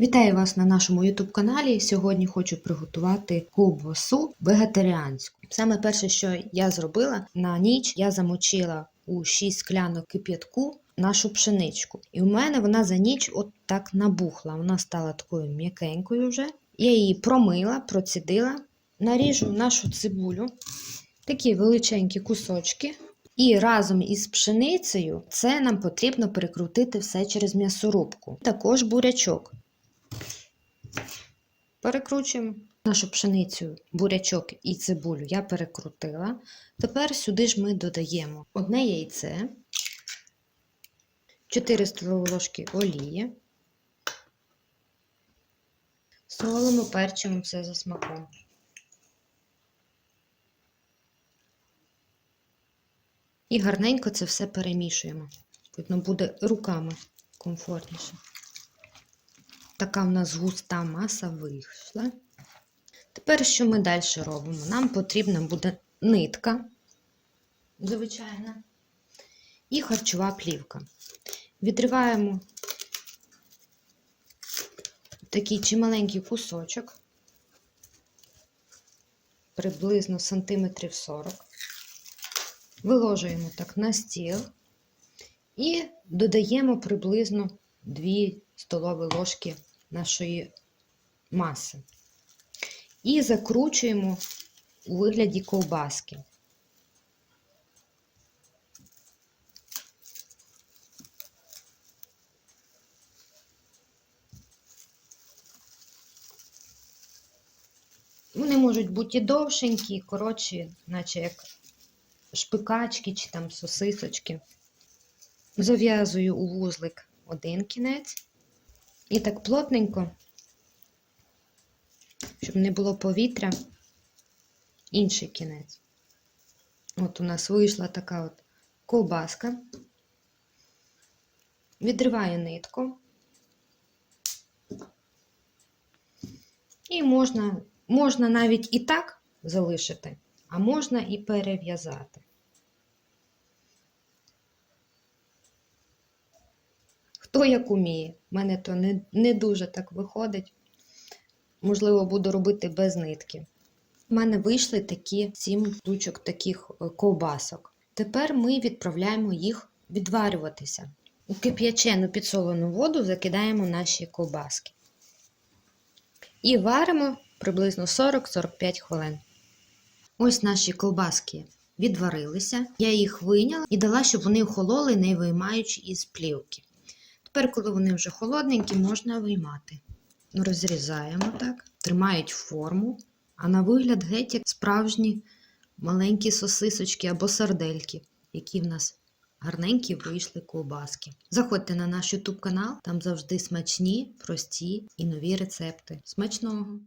Вітаю вас на нашому YouTube каналі. Сьогодні хочу приготувати ковбасу вегетаріанську. Саме перше, що я зробила на ніч, я замочила у 6 склянок кип'ятку нашу пшеничку. І у мене вона за ніч от так набухла. Вона стала такою м'якенькою вже. Я її промила, процідила, наріжу нашу цибулю, такі величенькі кусочки. І разом із пшеницею це нам потрібно перекрутити все через м'ясорубку. Також бурячок. Перекручуємо нашу пшеницю, бурячок і цибулю я перекрутила. Тепер сюди ж ми додаємо одне яйце, 4 столові ложки олії, солимо, перчимо все за смаком. І гарненько це все перемішуємо. Видно, буде руками комфортніше. Така в нас густа маса вийшла. Тепер що ми далі робимо? Нам потрібна буде нитка, звичайна, і харчова плівка. Відриваємо такий чималенький кусочок, приблизно сантиметрів 40. Виложуємо так на стіл і додаємо приблизно 2 столові ложки нашої маси. І закручуємо у вигляді ковбаски. Вони можуть бути довшенькі, коротші, наче як шпикачки чи там сосисочки. Зав'язую у вузлик один кінець. І так плотненько, щоб не було повітря, інший кінець. От у нас вийшла така от ковбаска. Відриваю нитку. І можна, можна навіть і так залишити, а можна і перев'язати. Хто як уміє. У мене то не, не дуже так виходить. Можливо, буду робити без нитки. У мене вийшли такі 7 штучок таких е, ковбасок. Тепер ми відправляємо їх відварюватися. У кип'ячену підсолену воду закидаємо наші ковбаски. І варимо приблизно 40-45 хвилин. Ось наші ковбаски відварилися. Я їх вийняла і дала, щоб вони охололи, не виймаючи із плівки. Тепер, коли вони вже холодненькі, можна виймати. Розрізаємо так, тримають форму, а на вигляд геть як справжні маленькі сосисочки або сардельки, які в нас гарненькі вийшли ковбаски. Заходьте на наш YouTube канал, там завжди смачні, прості і нові рецепти. Смачного!